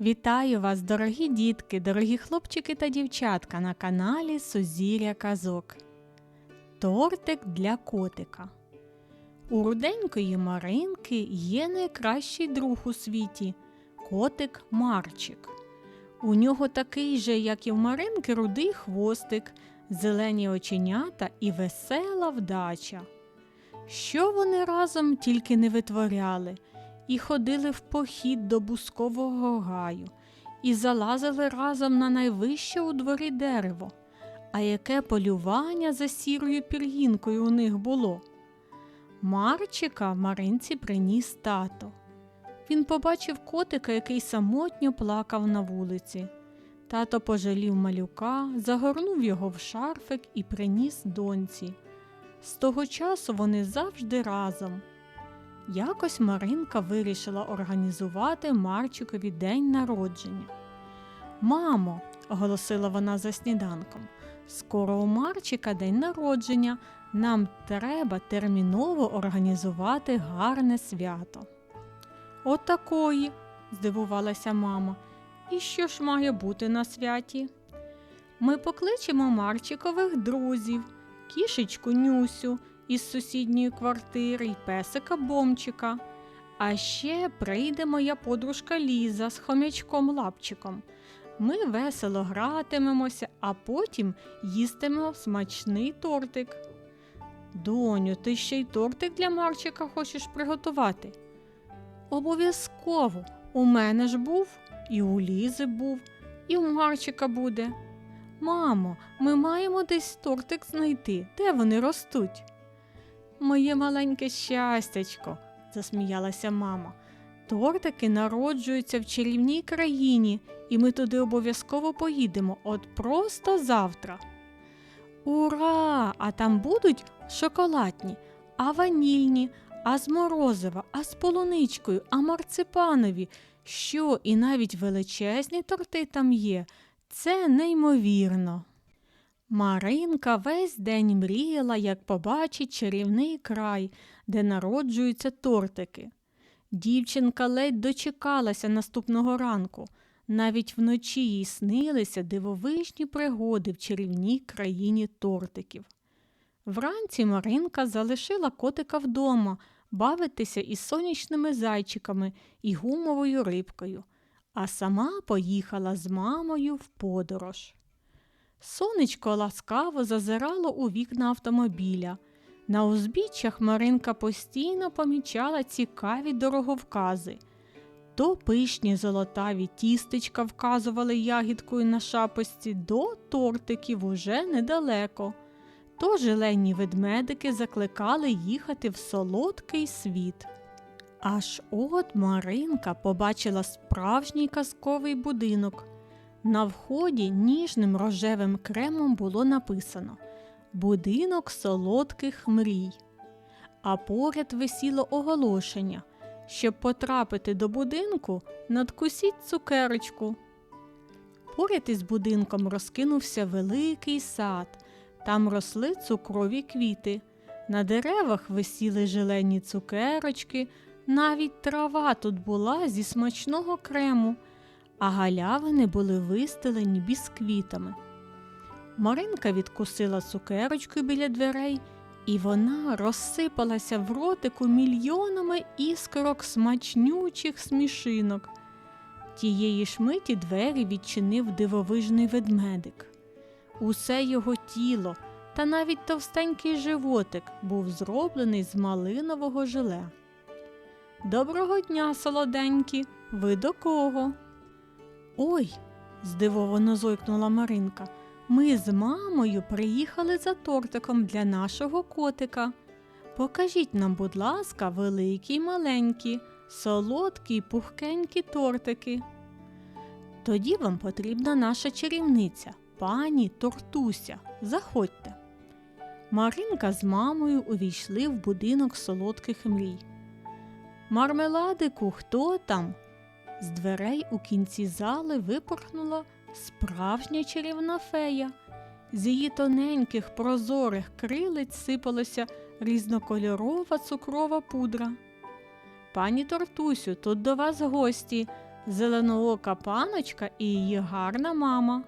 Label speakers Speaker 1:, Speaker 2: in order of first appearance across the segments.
Speaker 1: Вітаю вас, дорогі дітки, дорогі хлопчики та дівчатка на каналі Сузір'я Казок. Тортик для котика. У руденької Маринки є найкращий друг у світі котик Марчик. У нього такий же, як і в Маринки, рудий хвостик, зелені оченята і весела вдача. Що вони разом тільки не витворяли, і ходили в похід до бускового гаю, і залазили разом на найвище у дворі дерево. А яке полювання за сірою пір'їнкою у них було? Марчика Маринці приніс тато. Він побачив котика, який самотньо плакав на вулиці. Тато пожалів малюка, загорнув його в шарфик і приніс доньці. З того часу вони завжди разом. Якось Маринка вирішила організувати Марчикові день народження. Мамо, оголосила вона за сніданком, скоро у Марчика день народження. Нам треба терміново організувати гарне свято. Отакої, здивувалася мама. І що ж має бути на святі? Ми покличемо Марчикових друзів, кішечку Нюсю із сусідньої квартири й песика Бомчика. А ще прийде моя подружка Ліза з хомячком Лапчиком. Ми весело гратимемося, а потім їстимемо смачний тортик. Доню, ти ще й тортик для Марчика хочеш приготувати? Обов'язково. У мене ж був, і у Лізи був, і у Марчика буде. Мамо, ми маємо десь тортик знайти. Де вони ростуть? Моє маленьке щастячко, засміялася мама. Тортики народжуються в чарівній країні, і ми туди обов'язково поїдемо от просто завтра. Ура! А там будуть шоколадні, а ванільні, а з морозива, а з полуничкою, а марципанові. Що і навіть величезні торти там є. Це неймовірно. Маринка весь день мріяла, як побачить чарівний край, де народжуються тортики. Дівчинка ледь дочекалася наступного ранку. Навіть вночі їй снилися дивовижні пригоди в чарівній країні тортиків. Вранці Маринка залишила котика вдома бавитися із сонячними зайчиками і гумовою рибкою, а сама поїхала з мамою в подорож. Сонечко ласкаво зазирало у вікна автомобіля. На узбіччях Маринка постійно помічала цікаві дороговкази. То пишні золотаві тістечка вказували ягідкою на шапості, до тортиків уже недалеко. То жилені ведмедики закликали їхати в солодкий світ. Аж от Маринка побачила справжній казковий будинок. На вході ніжним рожевим кремом було написано Будинок солодких мрій. А поряд висіло оголошення. Щоб потрапити до будинку, надкусіть цукерочку. Поряд із будинком розкинувся великий сад. Там росли цукрові квіти. На деревах висіли желені цукерочки, навіть трава тут була зі смачного крему, а галявини були вистелені бісквітами. Маринка відкусила цукерочку біля дверей, і вона розсипалася в ротику мільйонами іскорок смачнючих смішинок. Тієї ж миті двері відчинив дивовижний ведмедик. Усе його тіло та навіть товстенький животик був зроблений з малинового желе. Доброго дня, солоденькі, ви до кого? Ой, здивовано зойкнула Маринка. Ми з мамою приїхали за тортиком для нашого котика. Покажіть нам, будь ласка, великі й маленькі, солодкі й пухкенькі тортики. Тоді вам потрібна наша чарівниця, пані Тортуся. Заходьте. Маринка з мамою увійшли в будинок солодких мрій. Мармеладику, хто там? З дверей у кінці зали випорхнула справжня чарівна фея. З її тоненьких прозорих крилиць сипалася різнокольорова цукрова пудра. Пані Тортусю, тут до вас гості. зеленоока паночка і її гарна мама.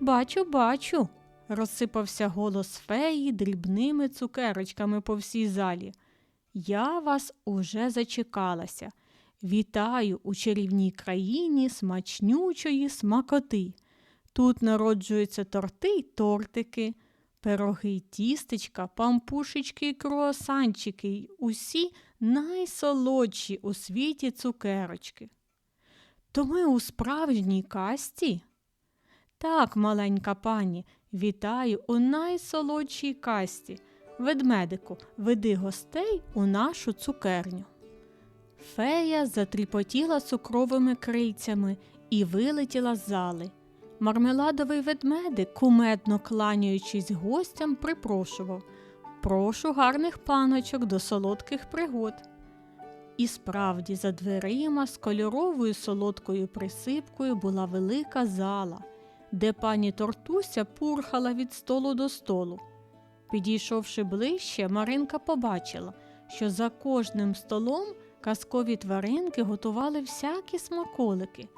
Speaker 1: Бачу, бачу, розсипався голос феї дрібними цукерочками по всій залі. Я вас уже зачекалася. Вітаю у чарівній країні смачнючої смакоти. Тут народжуються торти й тортики, пироги й тістечка, пампушечки й круасанчики й усі найсолодші у світі цукерочки. То ми у справжній касті? Так, маленька пані, вітаю у найсолодшій касті. Ведмедику, веди гостей у нашу цукерню. Фея затріпотіла цукровими крильцями і вилетіла з зали. Мармеладовий ведмедик, кумедно кланяючись гостям, припрошував Прошу гарних паночок до солодких пригод. І справді, за дверима з кольоровою солодкою присипкою була велика зала, де пані Тортуся пурхала від столу до столу. Підійшовши ближче, Маринка побачила, що за кожним столом казкові тваринки готували всякі смаколики.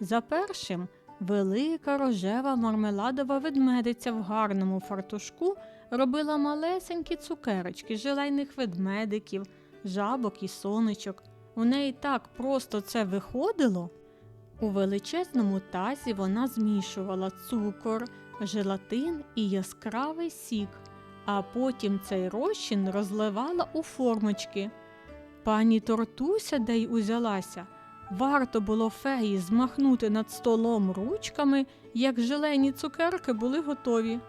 Speaker 1: За першим велика рожева мармеладова ведмедиця в гарному фартушку робила малесенькі цукерочки, желейних ведмедиків, жабок і сонечок. У неї так просто це виходило. У величезному тазі вона змішувала цукор, желатин і яскравий сік, а потім цей розчин розливала у формочки. Пані Тортуся де й узялася. Варто було феї змахнути над столом ручками, як желені цукерки були готові.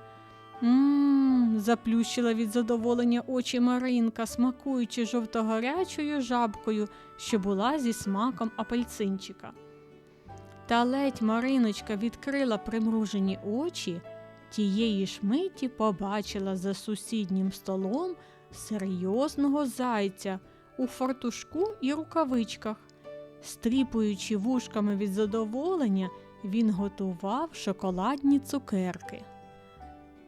Speaker 1: Мм, заплющила від задоволення очі Маринка, смакуючи жовтогорячою жабкою, що була зі смаком апельсинчика. Та ледь Мариночка відкрила примружені очі, тієї ж миті побачила за сусіднім столом серйозного зайця у фартушку і рукавичках. Стріпуючи вушками від задоволення, він готував шоколадні цукерки.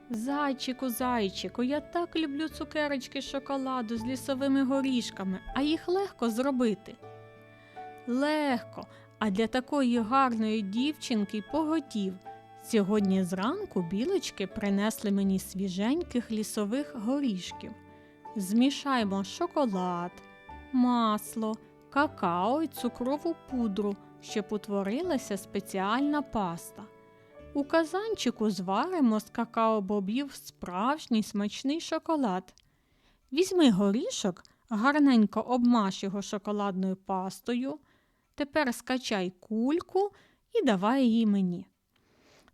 Speaker 1: Зайчику, зайчику, я так люблю цукерочки шоколаду з лісовими горішками, а їх легко зробити. Легко, а для такої гарної дівчинки поготів. Сьогодні зранку білочки принесли мені свіженьких лісових горішків. Змішаймо шоколад, масло, какао й цукрову пудру, щоб утворилася спеціальна паста. У казанчику зваримо з какао-бобів справжній смачний шоколад. Візьми горішок, гарненько обмаш його шоколадною пастою. Тепер скачай кульку і давай її мені.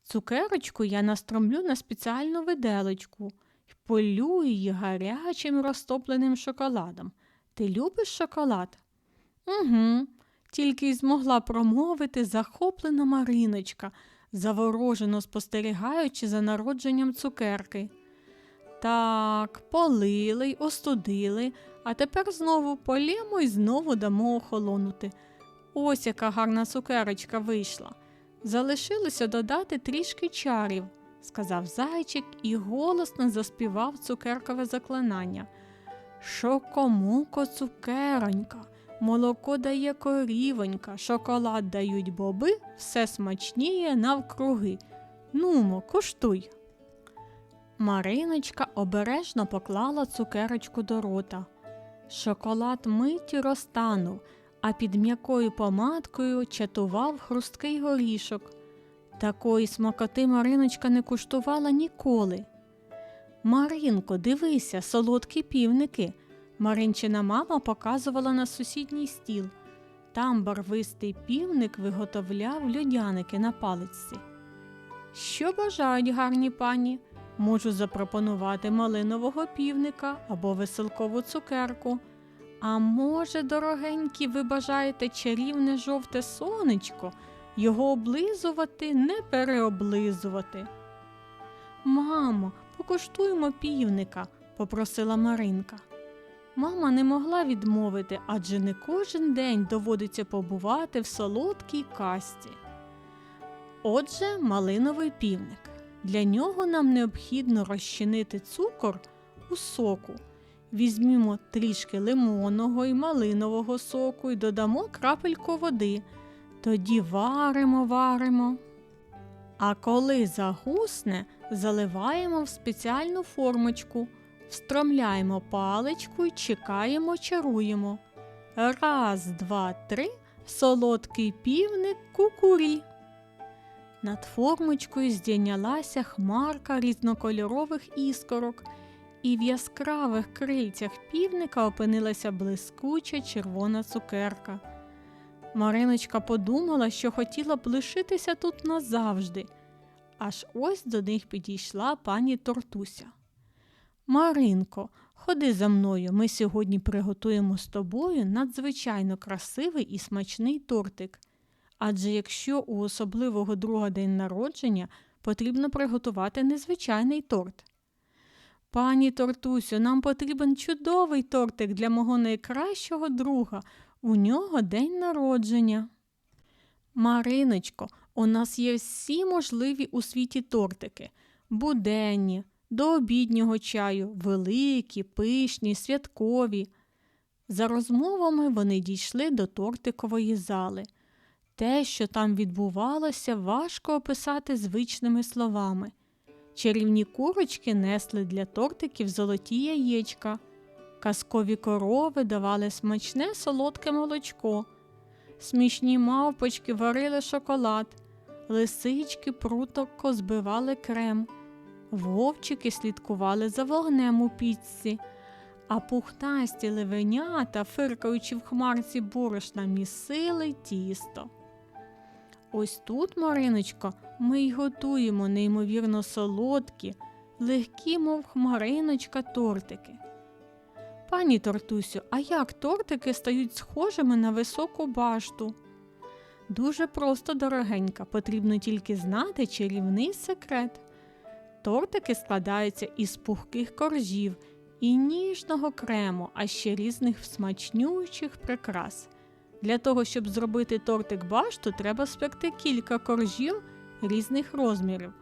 Speaker 1: Цукерочку я настромлю на спеціальну виделечку і полю її гарячим розтопленим шоколадом. Ти любиш шоколад? Угу, тільки й змогла промовити захоплена Мариночка, заворожено спостерігаючи за народженням цукерки. Так, полили й остудили, а тепер знову полємо й знову дамо охолонути. Ось яка гарна цукерочка вийшла. Залишилося додати трішки чарів, сказав зайчик і голосно заспівав цукеркове заклинання. Шокомуко цукеронька, молоко дає корівонька, шоколад дають боби, все смачніє навкруги. Нумо, куштуй. Мариночка обережно поклала цукерочку до рота. Шоколад миттю розтанув, а під м'якою помадкою чатував хрусткий горішок. Такої смакоти Мариночка не куштувала ніколи. Маринко, дивися, солодкі півники. Маринчина мама показувала на сусідній стіл. Там барвистий півник виготовляв льодяники на паличці. Що бажають гарні пані? Можу запропонувати малинового півника або веселкову цукерку. А може, дорогенькі, ви бажаєте чарівне жовте сонечко, його облизувати, не переоблизувати. Мамо, покуштуємо півника, попросила Маринка. Мама не могла відмовити, адже не кожен день доводиться побувати в солодкій касті. Отже, малиновий півник. Для нього нам необхідно розчинити цукор у соку. Візьмімо трішки лимонного і малинового соку і додамо крапельку води. Тоді варимо, варимо. А коли загусне, заливаємо в спеціальну формочку, встромляємо паличку і чекаємо, чаруємо. Раз, два, три, солодкий півник кукурі. Над формочкою здійнялася хмарка різнокольорових іскорок, і в яскравих крильцях півника опинилася блискуча червона цукерка. Мариночка подумала, що хотіла б лишитися тут назавжди. Аж ось до них підійшла пані Тортуся. Маринко, ходи за мною, ми сьогодні приготуємо з тобою надзвичайно красивий і смачний тортик. Адже якщо у особливого друга день народження потрібно приготувати незвичайний торт. Пані Тортусю, нам потрібен чудовий тортик для мого найкращого друга. У нього день народження. Мариночко, у нас є всі можливі у світі тортики буденні, до обіднього чаю, великі, пишні, святкові. За розмовами вони дійшли до тортикової зали. Те, що там відбувалося, важко описати звичними словами. Чарівні курочки несли для тортиків золоті яєчка. Казкові корови давали смачне солодке молочко. Смішні мавпочки варили шоколад, лисички прутоко збивали крем, вовчики слідкували за вогнем у пічці, а пухнасті левенята, фиркаючи в хмарці борошна, місили тісто. Ось тут, Мариночко, ми й готуємо неймовірно солодкі, легкі, мов хмариночка, тортики. Пані Тортусю, а як тортики стають схожими на високу башту? Дуже просто, дорогенька, потрібно тільки знати чарівний секрет. Тортики складаються із пухких коржів і ніжного крему, а ще різних смачнючих прикрас. Для того, щоб зробити тортик башту, треба спекти кілька коржів різних розмірів.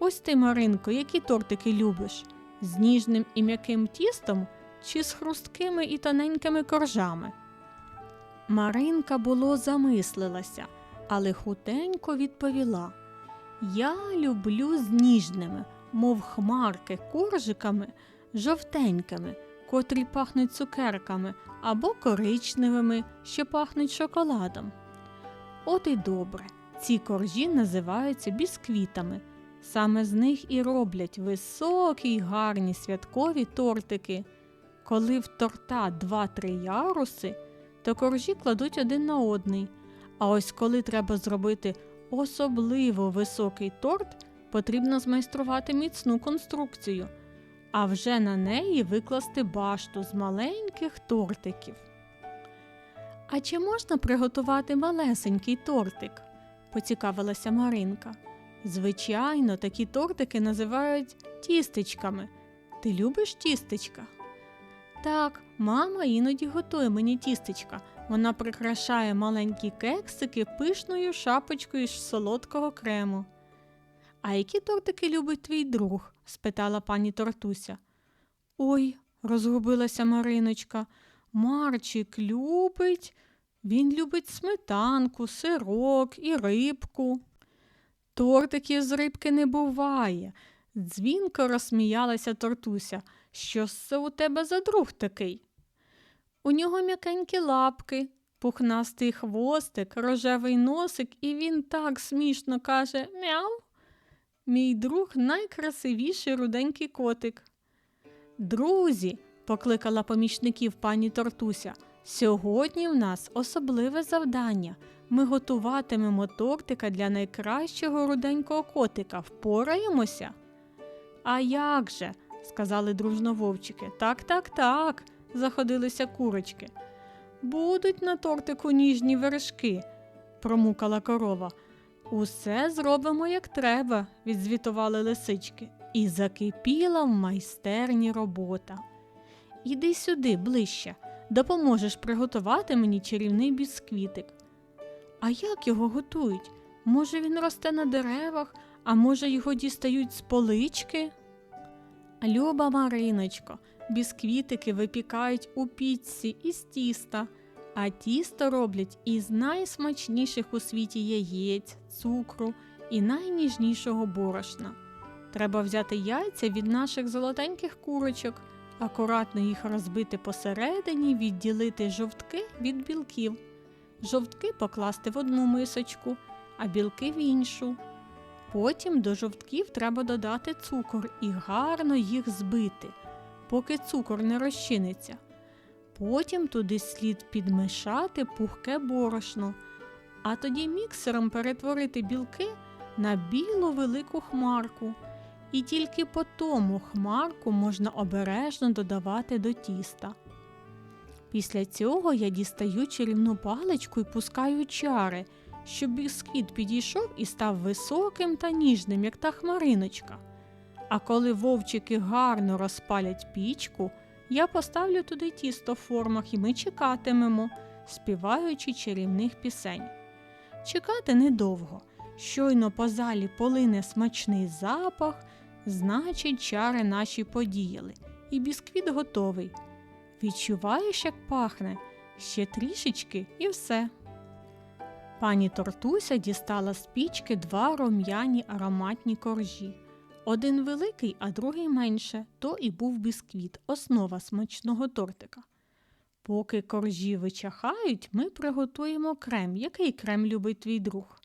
Speaker 1: Ось ти, Маринко, які тортики любиш? З ніжним і м'яким тістом чи з хрусткими і тоненькими коржами? Маринка було замислилася, але хутенько відповіла Я люблю з ніжними, мов хмарки, коржиками, жовтенькими, котрі пахнуть цукерками, або коричневими, що пахнуть шоколадом. От і добре, ці коржі називаються бісквітами. Саме з них і роблять високі й гарні святкові тортики. Коли в торта два-три яруси, то коржі кладуть один на одний. А ось коли треба зробити особливо високий торт, потрібно змайструвати міцну конструкцію, а вже на неї викласти башту з маленьких тортиків. А чи можна приготувати малесенький тортик? поцікавилася Маринка. Звичайно, такі тортики називають тістечками. Ти любиш тістечка? Так, мама іноді готує мені тістечка. Вона прикрашає маленькі кексики пишною шапочкою з солодкого крему. А які тортики любить твій друг? спитала пані Тортуся. Ой, розгубилася Мариночка. Марчик любить. Він любить сметанку, сирок і рибку. Тортиків з рибки не буває. Дзвінко розсміялася Тортуся. Що це у тебе за друг такий? У нього м'якенькі лапки, пухнастий хвостик, рожевий носик, і він так смішно каже Мяу. Мій друг найкрасивіший руденький котик. Друзі, покликала помічників пані Тортуся, сьогодні в нас особливе завдання. Ми готуватимемо тортика для найкращого руденького котика. Впораємося? А як же? Сказали дружно вовчики. Так, так, так, заходилися курочки. Будуть на тортику ніжні вершки, промукала корова. Усе зробимо, як треба, відзвітували лисички, і закипіла в майстерні робота. Іди сюди ближче, допоможеш приготувати мені чарівний бісквітик. А як його готують? Може, він росте на деревах, а може, його дістають з полички? Люба Мариночко, бісквітики випікають у пічці із тіста. А тісто роблять із найсмачніших у світі яєць, цукру і найніжнішого борошна. Треба взяти яйця від наших золотеньких курочок, акуратно їх розбити посередині, відділити жовтки від білків. Жовтки покласти в одну мисочку, а білки в іншу. Потім до жовтків треба додати цукор і гарно їх збити, поки цукор не розчиниться. Потім туди слід підмішати пухке борошно, а тоді міксером перетворити білки на білу велику хмарку. І тільки по тому хмарку можна обережно додавати до тіста. Після цього я дістаю чарівну паличку і пускаю чари, щоб бісквіт підійшов і став високим та ніжним, як та хмариночка. А коли вовчики гарно розпалять пічку, я поставлю туди тісто в формах і ми чекатимемо, співаючи чарівних пісень. Чекати недовго. Щойно по залі полине смачний запах, значить, чари наші подіяли, і бісквіт готовий. Відчуваєш, як пахне? Ще трішечки і все. Пані Тортуся дістала з пічки два рум'яні ароматні коржі. Один великий, а другий менше, то і був бісквіт, основа смачного тортика. Поки коржі вичахають, ми приготуємо крем. Який крем любить твій друг?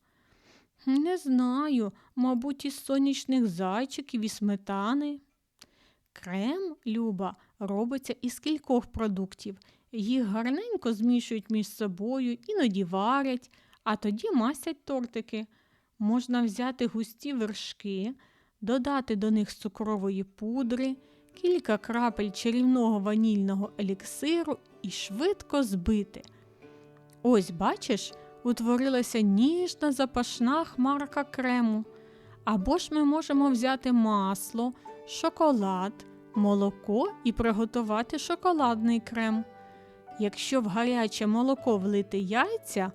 Speaker 1: Не знаю, мабуть, із сонячних зайчиків і сметани. Крем, Люба, робиться із кількох продуктів. Їх гарненько змішують між собою, іноді варять, а тоді масять тортики. Можна взяти густі вершки, додати до них цукрової пудри, кілька крапель чарівного ванільного еліксиру і швидко збити. Ось, бачиш, утворилася ніжна запашна хмарка крему. Або ж ми можемо взяти масло, шоколад, молоко і приготувати шоколадний крем. Якщо в гаряче молоко влити яйця,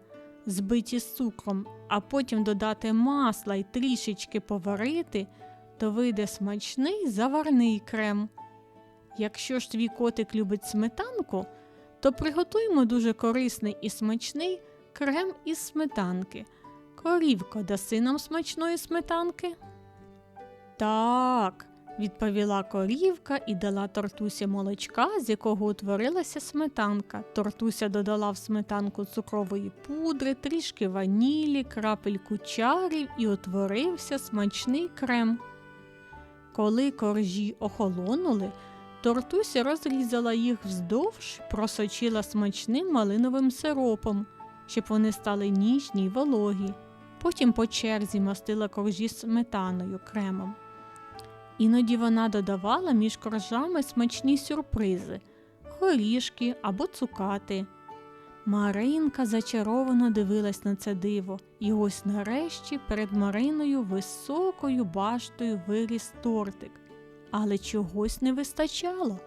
Speaker 1: збиті з цукром, а потім додати масла і трішечки поварити, то вийде смачний заварний крем. Якщо ж твій котик любить сметанку, то приготуємо дуже корисний і смачний крем із сметанки. Корівко, даси нам смачної сметанки? Так, відповіла корівка і дала тортусі молочка, з якого утворилася сметанка. Тортуся додала в сметанку цукрової пудри, трішки ванілі, крапельку чарів і утворився смачний крем. Коли коржі охолонули, тортуся розрізала їх вздовж, просочила смачним малиновим сиропом, щоб вони стали ніжні й вологі. Потім по черзі мастила коржі сметаною кремом. Іноді вона додавала між коржами смачні сюрпризи горішки або цукати. Маринка зачаровано дивилась на це диво, і ось нарешті перед Мариною високою баштою виріс тортик, але чогось не вистачало.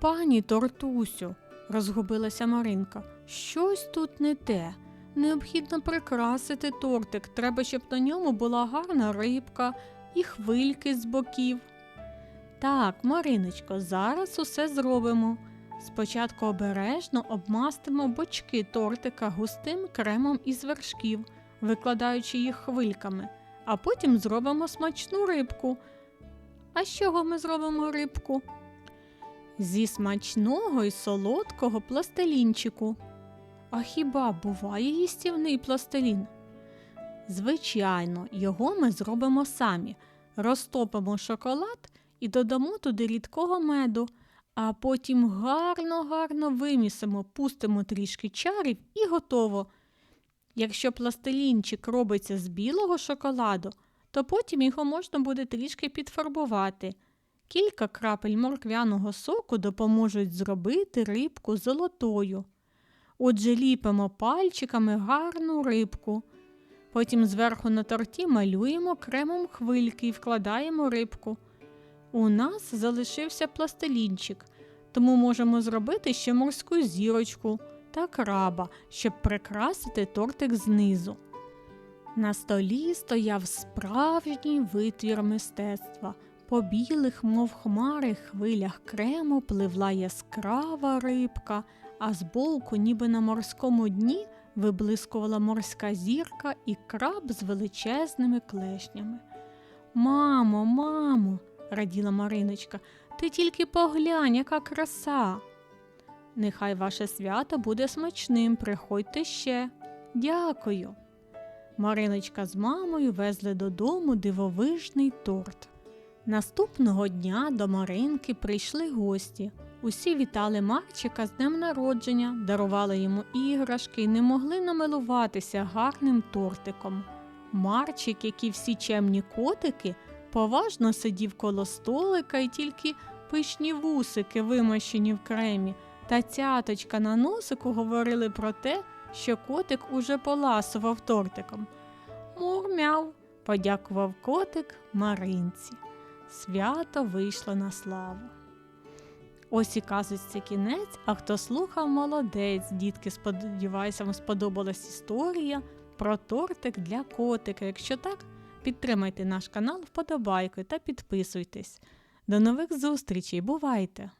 Speaker 1: Пані Тортусю, розгубилася Маринка, щось тут не те. Необхідно прикрасити тортик. Треба, щоб на ньому була гарна рибка і хвильки з боків. Так, Мариночко, зараз усе зробимо. Спочатку обережно обмастимо бочки тортика густим кремом із вершків, викладаючи їх хвильками, а потім зробимо смачну рибку. А з чого ми зробимо рибку? Зі смачного і солодкого пластилінчику. А хіба буває їстівний пластилін? Звичайно, його ми зробимо самі. Розтопимо шоколад і додамо туди рідкого меду, а потім гарно-гарно вимісимо, пустимо трішки чарів і готово. Якщо пластилінчик робиться з білого шоколаду, то потім його можна буде трішки підфарбувати. Кілька крапель морквяного соку допоможуть зробити рибку золотою. Отже, ліпимо пальчиками гарну рибку. Потім зверху на торті малюємо кремом хвильки і вкладаємо рибку. У нас залишився пластилінчик, тому можемо зробити ще морську зірочку та краба, щоб прикрасити тортик знизу. На столі стояв справжній витвір мистецтва. По білих, мов хмари, хвилях крему пливла яскрава рибка, а збоку, ніби на морському дні, виблискувала морська зірка і краб з величезними клешнями. Мамо, мамо, раділа Мариночка, ти тільки поглянь, яка краса. Нехай ваше свято буде смачним, приходьте ще. Дякую. Мариночка з мамою везли додому дивовижний торт. Наступного дня до Маринки прийшли гості. Усі вітали Марчика з днем народження, дарували йому іграшки і не могли намилуватися гарним тортиком. Марчик, як і всі чемні котики, поважно сидів коло столика і тільки пишні вусики, вимащені в кремі, та цяточка на носику говорили про те, що котик уже поласував тортиком. Мурмяв, подякував котик Маринці. Свято вийшло на славу. Ось і казочці кінець, а хто слухав, молодець. Дітки, сподіваюся, вам сподобалась історія про тортик для котика. Якщо так, підтримайте наш канал вподобайкою та підписуйтесь. До нових зустрічей, бувайте!